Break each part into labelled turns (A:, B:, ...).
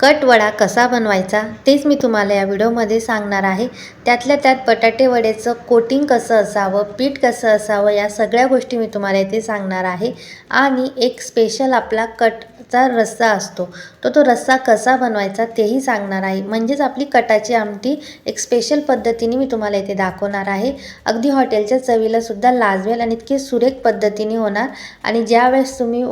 A: Cut vada कसा बनवायचा तेच मी तुम्हाला या व्हिडिओमध्ये सांगणार आहे. त्यातल्या त्यात बटाटे वड्याचं कोटिंग कसं असावं पीठ कसं असावं या सगळ्या गोष्टी मी तुम्हाला इथे सांगणार आहे. आणि एक स्पेशल आपला कटचा रस्सा असतो. तो तो रस्सा कसा बनवायचा तेही सांगणार आहे. म्हणजेच आपली कटाची आमटी एक स्पेशल पद्धतीने मी तुम्हाला इथे दाखवणार आहे. अगदी हॉटेलच्या चवीलासुद्धा लाजवेल आणि इतके सुरेख पद्धतीने होणार. आणि ज्यावेळेस तुम्ही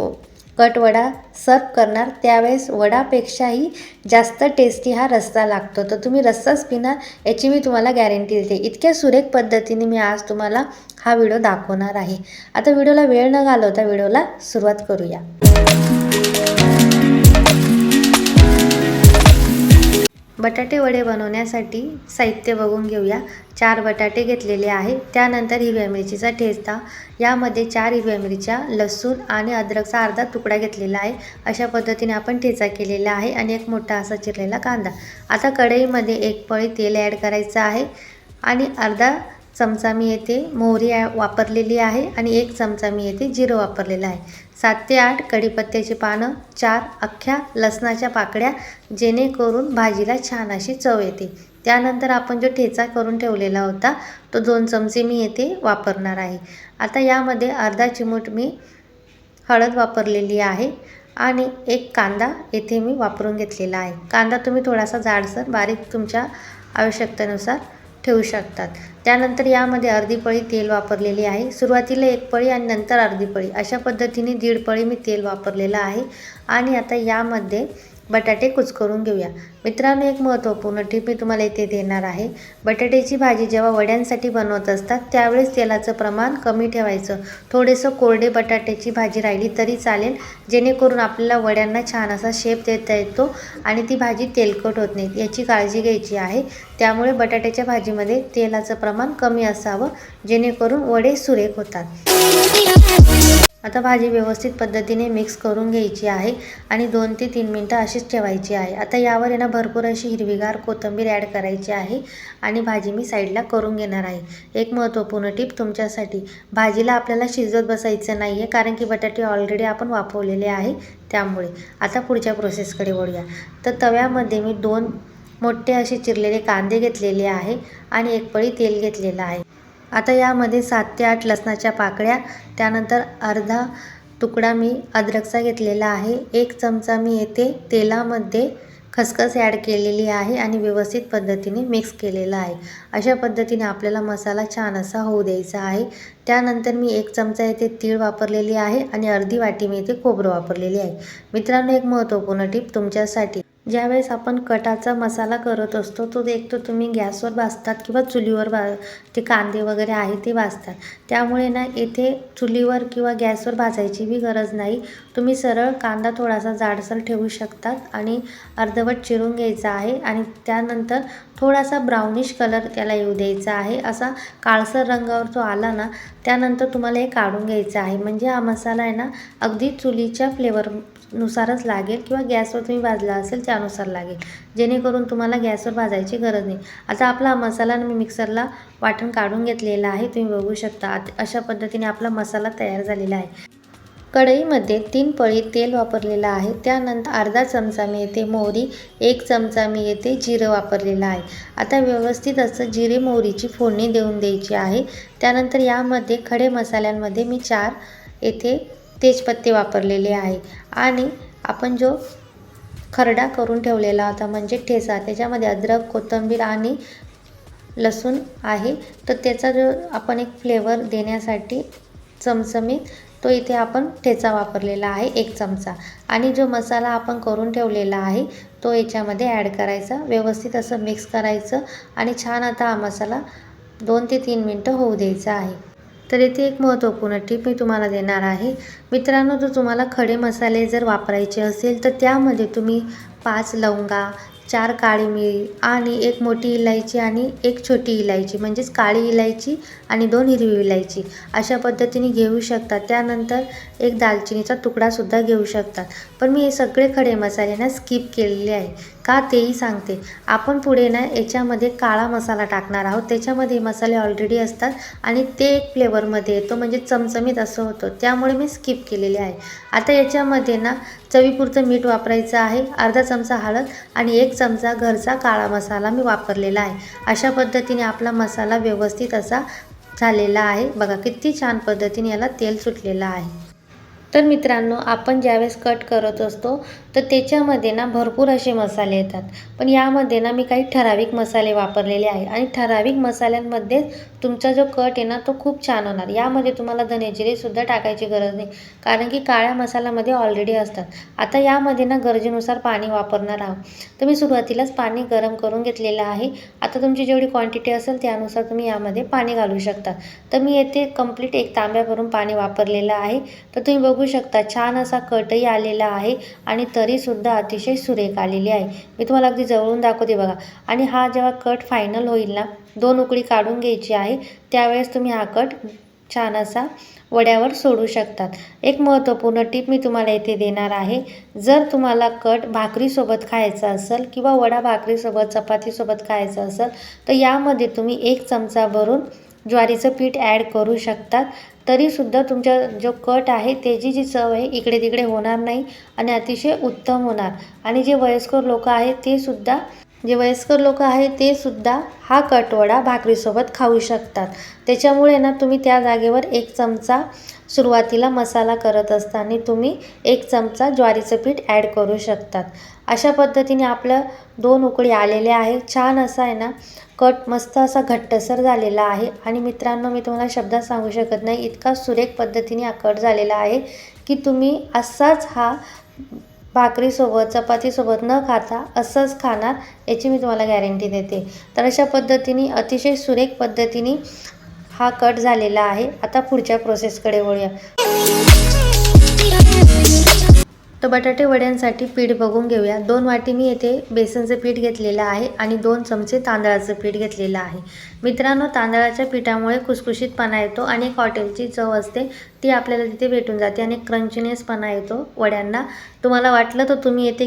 A: कट वडा सर्व करणार त्यावेळेस वडापेक्षाही जास्त टेस्टी हा रस्सा लागतो. तर तुम्ही रस्साच पिणार याची मी तुम्हाला गॅरंटी देते. इतक्या सुरेख पद्धतीने मी आज तुम्हाला हा व्हिडिओ दाखवणार आहे. आता व्हिडिओला वेळ न घालवता व्हिडिओला सुरुवात करूया. बटाटे वडे बनवण्यासाठी साहित्य बघून घेऊया. चार बटाटे घेतलेले आहे त्यानंतर हिरव्या मिरचीचा ठेचा. यामध्ये चार हिरव्या मिरच्या लसूण आणि अद्रकचा अर्धा तुकडा घेतलेला आहे. अशा पद्धतीने आपण ठेचा केलेला आहे आणि एक मोठा असा चिरलेला कांदा. आता कढईमध्ये एक पळी तेल ॲड करायचं आहे आणि अर्धा चमचा मी येथे मोहरी वापरलेली आहे आणि एक चमचा मी येथे जिरं वापरलेलं आहे. सात ते आठ कढीपत्त्याची पानं चार अख्ख्या लसणाच्या पाकळ्या जेणेकरून भाजीला छान अशी चव येते. त्यानंतर आपण जो ठेचा करून ठेवलेला होता तो दोन चमचे मी येथे वापरणार आहे. आता यामध्ये अर्धा चिमूट मी हळद वापरलेली आहे आणि एक कांदा येथे मी वापरून घेतलेला आहे. कांदा तुम्ही थोडासा जाडसर बारीक तुमच्या आवश्यकतेनुसार ठेवू शकतात. त्यानंतर यामध्ये अर्धी पळी तेल वापरलेली आहे. सुरुवातीला एक पळी आणि नंतर अर्धी पळी. अशा पद्धतीने दीड पळी मी तेल वापरलेलं आहे. आणि आता यामध्ये बटाटे कुचकरून घेऊया. मित्रांनो एक महत्त्वपूर्ण टीप मी तुम्हाला इथे देणार आहे. बटाट्याची भाजी जेव्हा वड्यांसाठी बनवत असतात त्यावेळेस तेलाचं प्रमाण कमी ठेवायचं. थोडेसं कोरडे बटाट्याची भाजी राहिली तरी चालेल जेणेकरून आपल्याला वड्यांना छान असा शेप देता येतो आणि ती भाजी तेलकट होत नाही याची काळजी घ्यायची आहे. त्यामुळे बटाट्याच्या भाजीमध्ये तेलाचं प्रमाण कमी असावं जेणेकरून वडे सुरेख होतात. आता भाजी व्यवस्थित पद्धतीने मिक्स करून घ्यायची आहे आणि दोन ते तीन मिनटं अशीच ठेवायची आहे. आता यावर आहे ना भरपूर अशी हिरवीगार कोथिंबीर ॲड करायची आहे आणि भाजी मी साईडला करून घेणार आहे. एक महत्त्वपूर्ण टीप तुमच्यासाठी भाजीला आपल्याला शिजत बसायचं नाही आहे कारण की बटाटे ऑलरेडी आपण वापरलेले आहे त्यामुळे. आता पुढच्या प्रोसेसकडे वळूया. तर तव्यामध्ये मी दोन मोठे असे चिरलेले कांदे घेतलेले आहे आणि एक पळी तेल घेतलेलं आहे. आता यामध्ये सात ते आठ लसणाच्या पाकळ्या त्यानंतर अर्धा तुकडा मी अद्रकचा घेतलेला आहे. एक चमचा मी येथे तेलामध्ये खसखस ॲड केलेली आहे आणि व्यवस्थित पद्धतीने मिक्स केलेला आहे. अशा पद्धतीने आपल्याला मसाला छान असा होऊ द्यायचा आहे. त्यानंतर मी एक चमचा येथे तीळ वापरलेली आहे आणि अर्धी वाटी मी येथे खोबरं वापरलेली आहे. मित्रांनो एक महत्त्वपूर्ण टीप तुमच्यासाठी ज्यावेळेस आपण कटाचा मसाला करत असतो तो एक तर तुम्ही गॅसवर भाजतात किंवा चुलीवर भा ते कांदे वगैरे आहे ते भाजतात. त्यामुळे ना येथे चुलीवर किंवा गॅसवर भाजायची बी गरज नाही. तुम्ही सरळ कांदा थोडासा जाडसर ठेवू शकतात आणि अर्धवट चिरून घ्यायचा आहे आणि त्यानंतर थोडासा ब्राउनिश कलर त्याला येऊ द्यायचा आहे. असा काळसर रंगावर तो आला ना त्यानंतर तुम्हाला हे काढून घ्यायचं आहे. म्हणजे हा मसाला आहे ना अगदी चुलीच्या फ्लेवर नुसारच लागेल किंवा गॅसवर तुम्ही भाजला असेल त्यानुसार लागेल. जेणेकरून तुम्हाला गॅसवर भाजायची गरज नाही. आता आपला मसाला मी मिक्सरला वाटण काढून घेतलेला आहे. तुम्ही बघू शकता. अशा पद्धतीने आपला मसाला तयार झालेला आहे. कढईमध्ये तीन पळी तेल वापरलेलं आहे. त्यानंतर अर्धा चमचा मी येते मोहरी एक चमचा मी येते जिरं वापरलेलं आहे. आता व्यवस्थित असं जिरे मोहरीची फोडणी देऊन द्यायची आहे. त्यानंतर यामध्ये खडे मसाल्यांमध्ये मी चार येथे तेजपत्ते वापरलेले आहे. आणि आपण जो खरडा करून ठेवलेला होता म्हणजे ठेचा त्याच्यामध्ये अद्रक कोथिंबीर आणि लसूण आहे. तर त्याचा जो आपण एक फ्लेवर देण्यासाठी चमचमीत तो इथे आपण ठेचा वापरलेला आहे एक चमचा. आणि जो मसाला आपण करून ठेवलेला आहे तो याच्यामध्ये ॲड करायचा. व्यवस्थित असं मिक्स करायचं आणि छान आता हा मसाला दोन ते तीन मिनटं होऊ द्यायचा आहे. तर येथे एक महत्त्वपूर्ण टीप मी तुम्हाला देणार आहे. मित्रांनो जर तुम्हाला खडे मसाले जर वापरायचे असेल तर त्यामध्ये तुम्ही पाच लवंगा चार काळी मिरी आणि एक मोठी इलायची आणि एक छोटी इलायची म्हणजेच काळी इलायची आणि दोन हिरवी इलायची अशा पद्धतीने घेऊ शकतात त्यानंतर एक दालचिनीचा तुकडासुद्धा घेऊ शकतात पण मी हे सगळे खडे मसाले ना स्किप केलेले आहे. का तेही सांगते. आपण पुढे ना याच्यामध्ये काळा मसाला टाकणार आहोत. त्याच्यामध्ये मसाले ऑलरेडी असतात आणि ते एक फ्लेवरमध्ये येतो. म्हणजे चमचमीत असं होतं. त्यामुळे मी स्किप केलेले आहे. आता याच्यामध्ये ना चवीपुरतं मीठ वापरायचं आहे. अर्धा चमचा हळद आणि एक चमचा घरचा काळा मसाला मी वापरलेला आहे. अशा पद्धतीने आपला मसाला व्यवस्थित असा झालेला आहे. बघा किती छान पद्धतीने याला तेल सुटलेलं आहे. तर मित्रांनो आपण ज्यावेळेस कट करत असतो तर त्याच्यामध्ये ना भरपूर असे मसाले येतात. पण यामध्ये ना मी काही ठराविक मसाले वापरलेले आहे आणि ठराविक मसाल्यांमध्ये तुमचा जो कट आहे ना तो खूप छान होणार. यामध्ये तुम्हाला धनेजिरेसुद्धा टाकायची गरज नाही. कारण की काळ्या मसाल्यामध्ये ऑलरेडी असतात. आता यामध्ये ना गरजेनुसार पाणी वापरणार आहोत. तर मी सुरुवातीलाच पाणी गरम करून घेतलेलं आहे. आता तुमची जेवढी क्वांटिटी असेल त्यानुसार तुम्ही यामध्ये पाणी घालू शकता. तर मी येथे कंप्लीट एक तांब्या भरून पाणी वापरलेलं आहे. तर तुम्ही बघू शकता छान असा कटही आलेला आहे आणि तरीसुद्धा अतिशय सुरेख आलेली आहे. मी तुम्हाला अगदी जवळून दाखवते बघा. आणि हा जेव्हा कट फायनल होईल ना दोन उकळी काढून घ्यायची आहे त्यावेळेस तुम्ही हा कट छान असा वड्यावर सोडू शकतात. एक महत्त्वपूर्ण टीप मी तुम्हाला येथे देणार आहे. जर तुम्हाला कट भाकरीसोबत खायचा असेल किंवा वडा भाकरीसोबत चपातीसोबत खायचा असेल तर यामध्ये तुम्ही एक चमचा भरून ज्वारीचं पीठ ॲड करू शकतात. तरीसुद्धा तुमच्या जो कट आहे त्याची जी चव आहे इकडे तिकडे होणार नाही आणि अतिशय उत्तम होणार. आणि जे वयस्कर लोक आहेत ते सुद्धा जे वयस्कर लोक आहेत ते सुद्धा हा कटवडा भाकरीसोबत खाऊ शकतात. त्याच्यामुळे ना तुम्ही त्या जागेवर एक चमचा सुरुवातीला मसाला करत असताना तुम्ही एक चमचा ज्वारीचं पीठ ॲड करू शकतात. अशा पद्धतीने आपलं दोन उकळी आलेले आहे छान असा आहे ना कट मस्त असा घट्टसर झालेला आहे. आणि मित्रांनो मी तुम्हाला शब्दात सांगू शकत नाही इतका सुरेख पद्धतीने हा कट झालेला आहे की तुम्ही असाच हा भाकरीसोबत चपातीसोबत न खाता असंच खाणार याची मी तुम्हाला गॅरंटी देते. तर अशा पद्धतीने अतिशय सुरेख पद्धतीने हा कट झालेला आहे. आता पुढच्या प्रोसेसकडे वळूया. तर बटाटे वड्यांसाठी पीठ बघून घेऊया. दोन वाटी मी येथे बेसनचं पीठ घेतलेलं आहे आणि दोन चमचे तांदळाचं पीठ घेतलेलं आहे. मित्रांनो तांदळाच्या पिठामुळे खुसखुशीतपणा येतो आणि एक हॉटेलची चव असते ती आपल्याला तिथे भेटून जाते आणि क्रंचीनेसपणा येतो वड्यांना. तुम्हाला वाटलं तर तुम्ही येथे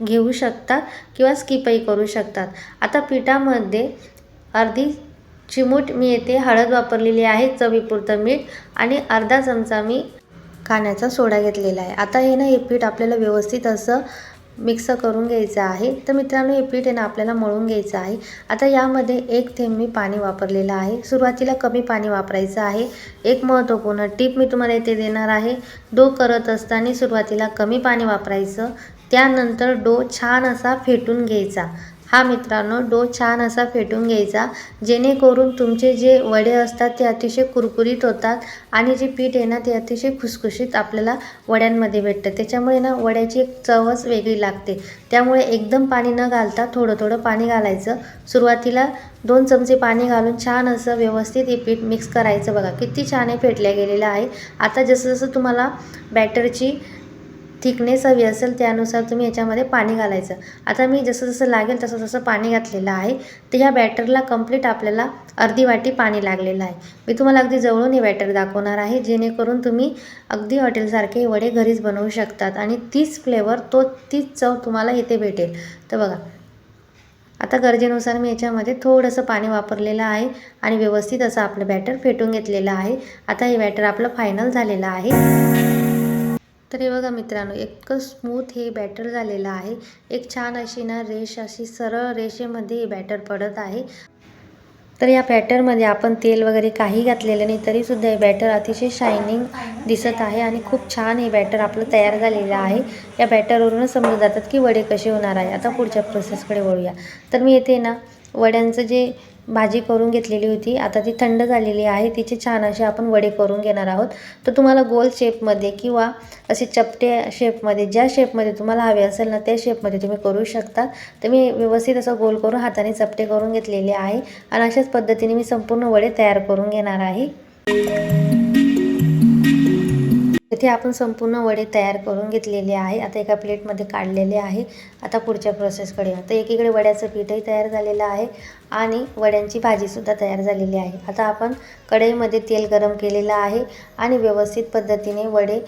A: घेऊ शकता किंवा स्किपही करू शकतात. आता पिठामध्ये अर्धी चिमूट मी येथे हळद वापरलेली आहे चवीपुरतं मीठ आणि अर्धा चमचा मी खाण्याचा सोडा घेतलेला आहे. आता हे ना हे पीठ आपल्याला व्यवस्थित असं मिक्स करून घ्यायचं आहे. तर मित्रांनो हे पीठ आहे ना आपल्याला मळून घ्यायचं आहे. आता यामध्ये एक थेंब मी पाणी वापरलेलं आहे. सुरुवातीला कमी पाणी वापरायचं आहे. एक महत्त्वपूर्ण टीप मी तुम्हाला इथे देणार आहे. डो करत असताना सुरुवातीला कमी पाणी वापरायचं. त्यानंतर डो छान असा फेटून घ्यायचा. हा मित्रांनो डो छान असा फेटून घ्यायचा. जेणेकरून तुमचे जे वडे असतात ते अतिशय कुरकुरीत होतात आणि जे पीठ आहे ना ते अतिशय खुसखुशीत आपल्याला वड्यांमध्ये भेटतं. त्याच्यामुळे ना वड्याची एक चवच वेगळी लागते. त्यामुळे एकदम पाणी न घालता थोडं थोडं पाणी घालायचं. सुरुवातीला दोन चमचे पाणी घालून छान असं व्यवस्थित हे पीठ मिक्स करायचं बघा. किती छान हे फेटल्या गेलेलं आहे. आता जसं जसं तुम्हाला बॅटरची थिकनेस हवी असेल त्यानुसार तुम्ही याच्यामध्ये पाणी घालायचं. आता मी जसं जसं लागेल तसं तसं पाणी घातलेलं आहे. तर ह्या बॅटरला कंप्लीट आपल्याला अर्धी वाटी पाणी लागलेलं आहे. मी तुम्हाला अगदी जवळून हे बॅटर दाखवणार आहे. जेणेकरून तुम्ही अगदी हॉटेलसारखे वडे घरीच बनवू शकतात आणि तीच फ्लेवर तो तीच चव तुम्हाला इथे भेटेल. तर बघा आता गरजेनुसार मी याच्यामध्ये थोडंसं पाणी वापरलेलं आहे आणि व्यवस्थित असं आपलं बॅटर फेटून घेतलेलं आहे. आता हे बॅटर आपलं फायनल झालेलं आहे. तर हे बघा मित्रांनो इतकं स्मूथ हे बॅटर झालेलं आहे. एक छान अशी ना रेष अशी सरळ रेषेमध्ये हे बॅटर पडत आहे. तर या बॅटरमध्ये आपण तेल वगैरे काही घातलेलं नाही तरीसुद्धा हे बॅटर अतिशय शायनिंग दिसत आहे आणि खूप छान हे बॅटर आपलं तयार झालेलं आहे. या बॅटरवरूनच समजून जातात की वडे कसे होणार आहे. आता पुढच्या प्रोसेसकडे वळूया. तर मी येते ना वड्यांचं जे भाजी करून घेतलेली होती आता ती थंड झालेली आहे तिचे छान असे आपण वडे करून घेणार आहोत. तर तुम्हाला गोल शेपमध्ये किंवा असे चपटे शेपमध्ये ज्या शेपमध्ये तुम्हाला हवे असेल ना त्या शेपमध्ये तुम्ही करू शकता. तर मी व्यवस्थित असं गोल करून हाताने चपटे करून घेतलेले आहे. आणि अशाच पद्धतीने मी संपूर्ण वडे तयार करून घेणार आहे. इथे आपण संपूर्ण वडे तयार करून घेतलेले आहे. आता एका प्लेटमध्ये काढलेले आहे. आता पुढच्या प्रोसेसकडे आता एकीकडे वड्याचं पीठही तयार झालेलं आहे आणि वड्यांची भाजीसुद्धा तयार झालेली आहे. आता आपण कढईमध्ये तेल गरम केलेलं आहे आणि व्यवस्थित पद्धतीने वडे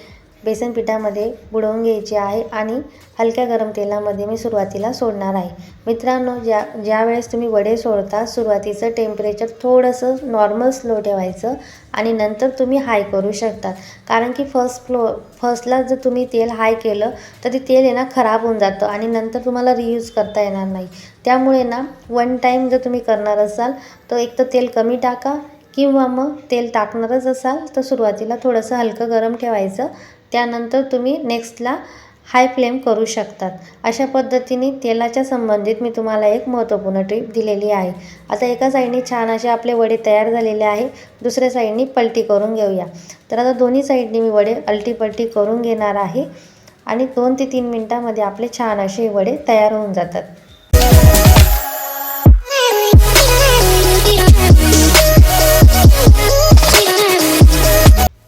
A: बेसन पिठामध्ये बुडवून घ्यायची आहे आणि हलक्या गरम तेलामध्ये मी सुरुवातीला सोडणार आहे. मित्रांनो ज्या ज्यावेळेस तुम्ही वडे सोडता सुरुवातीचं टेम्परेचर थोडंसं नॉर्मल स्लो ठेवायचं आणि नंतर तुम्ही हाय करू शकता. कारण की फर्स्ट फ्लो फर्स्टला जर तुम्ही तेल हाय केलं तर ते तेल आहे ना खराब होऊन जातं आणि नंतर तुम्हाला रियूज करता येणार नाही. त्यामुळे ना वन टाईम जर तुम्ही करणार असाल तर एक तर तेल कमी टाका किंवा मग तेल टाकणारच असाल तर सुरुवातीला थोडंसं हलकं गरम ठेवायचं त्यानंतर तुम्ही नेक्स्टला हाय फ्लेम करू शकतात. अशा पद्धतीने तेलाच्या संबंधित मी तुम्हाला एक महत्त्वपूर्ण ट्रीप दिलेली आहे. आता एका साईडने छान असे आपले वडे तयार झालेले आहे. दुसऱ्या साईडने पलटी करून घेऊया. तर आता दोन्ही साईडने मी वडे अलटी पलटी करून घेणार आहे. आणि दोन ते तीन मिनटामध्ये आपले छान असे वडे तयार होऊन जातात.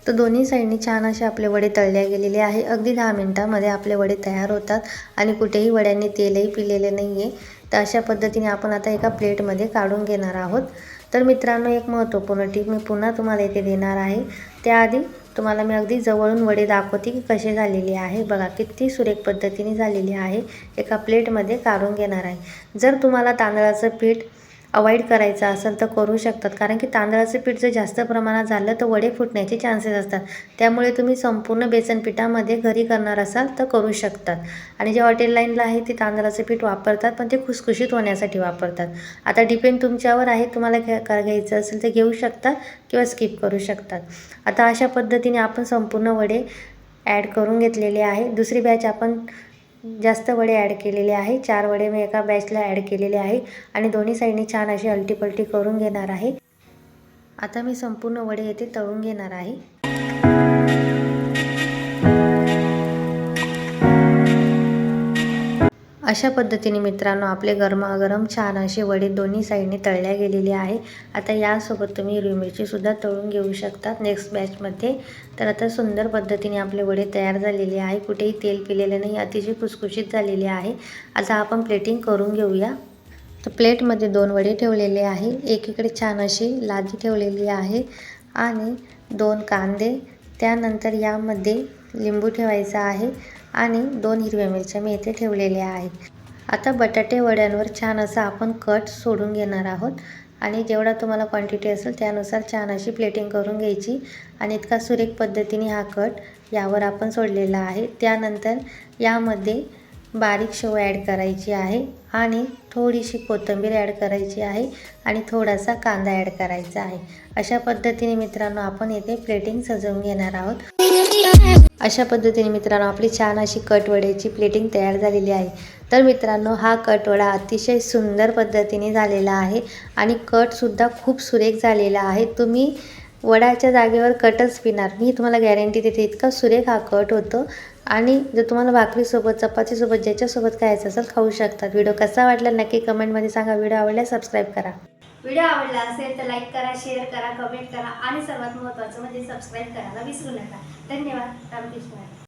A: तर दोन्ही साईडनी छान असे आपले वडे तळले गेलेले आहे. अगदी दहा मिनटामध्ये आपले वडे तयार होतात आणि कुठेही वड्यांनी तेलही पिलेले नाही आहे तर अशा पद्धतीने आपण आता एका प्लेटमध्ये काढून घेणार आहोत. तर मित्रांनो एक महत्त्वपूर्ण टीप मी पुन्हा तुम्हाला इथे देणार आहे. त्याआधी तुम्हाला मी अगदी जवळून वडे दाखवते की कसे झालेले आहे. बघा किती सुरेख पद्धतीने झालेली आहे. एका प्लेटमध्ये काढून घेणार आहे. जर तुम्हाला तांदळाचं पीठ अवॉइड करायचं असेल तर करू शकतात. कारण की तांदळाचं पीठ जर जास्त प्रमाणात झालं तर वडे फुटण्याचे चान्सेस असतात. त्यामुळे तुम्ही संपूर्ण बेसन पिठामध्ये घरी करणार असाल तर करू शकतात. आणि जे हॉटेल लाईनला आहे ते तांदळाचं पीठ वापरतात पण ते खुसखुशीत होण्यासाठी वापरतात. आता डिपेंड तुमच्यावर आहे तुम्हाला घ्या का घ्यायचं असेल तर घेऊ शकतात किंवा स्किप करू शकतात. आता अशा पद्धतीने आपण संपूर्ण वडे ॲड करून घेतलेले आहे. दुसरी बॅच आपण जास्त वडे ॲड केलेले आहे. चार वडे मी एका बॅचला ॲड केलेले आहे आणि दोन्ही साईडने छान अशी अलटीपलटी करून घेणार आहे. आता मी संपूर्ण वडे येथे तळून घेणार आहे. अशा पद्धतीने मित्रांनो आपले गरमागरम छान असे वडे दोन्ही साईडने तळल्या गेलेले आहे. आता यासोबत तुम्ही हिरवी मिरचीसुद्धा तळून घेऊ शकतात नेक्स्ट बॅचमध्ये तर आता सुंदर पद्धतीने आपले वडे तयार झालेले आहे. कुठेही तेल पिलेले नाही अतिशय खुसखुशीत झालेले आहे. आता आपण प्लेटिंग करून घेऊया. तर प्लेटमध्ये दोन वडे ठेवलेले आहे. एकीकडे छान अशी लादी ठेवलेली आहे आणि दोन कांदे. त्यानंतर यामध्ये लिंबू ठेवायचा आहे. आणि दोन हिरव्या मिरच्या मी इथे ठेवलेल्या आहेत. आता बटाटे वड्यांवर छान असा आपण कट सोडून घेणार आहोत. आणि जेवढा तुम्हाला क्वांटिटी असेल त्यानुसार छान अशी प्लेटिंग करून घ्यायची. आणि इतका सुरेख पद्धतीने हा कट यावर आपण सोडलेला आहे. त्यानंतर यामध्ये बारीक शेव ॲड करायची आहे आणि थोडीशी कोथिंबीर ॲड करायची आहे आणि थोडासा कांदा ॲड करायचा आहे. अशा पद्धतीने मित्रांनो आपण येथे प्लेटिंग सजवून घेणार आहोत. अशा पद्धतीने मित्रांनो आपली छान अशी कटवड्याची प्लेटिंग तयार झालेली आहे. तर मित्रांनो हा कटवडा अतिशय सुंदर पद्धतीने झालेला आहे आणि कटसुद्धा खूप सुरेख झालेला आहे. तुम्ही वडाच्या जागेवर कटच पिणार. मी तुम्हाला गॅरंटी देते इतका सुरेख हा कट होतो. आणि जर तुम्हाला भाकरीसोबत चपातीसोबत ज्याच्यासोबत खायचं असेल खाऊ शकतात. व्हिडिओ कसा वाटला नक्की कमेंटमध्ये सांगा. व्हिडिओ आवडल्यास सबस्क्राईब करा.
B: व्हिडिओ आवडला असेल तर लाईक करा शेअर करा कमेंट करा आणि सर्वात महत्त्वाचं म्हणजे सबस्क्राईब करायला विसरू नका. धन्यवाद रामकृष्ण.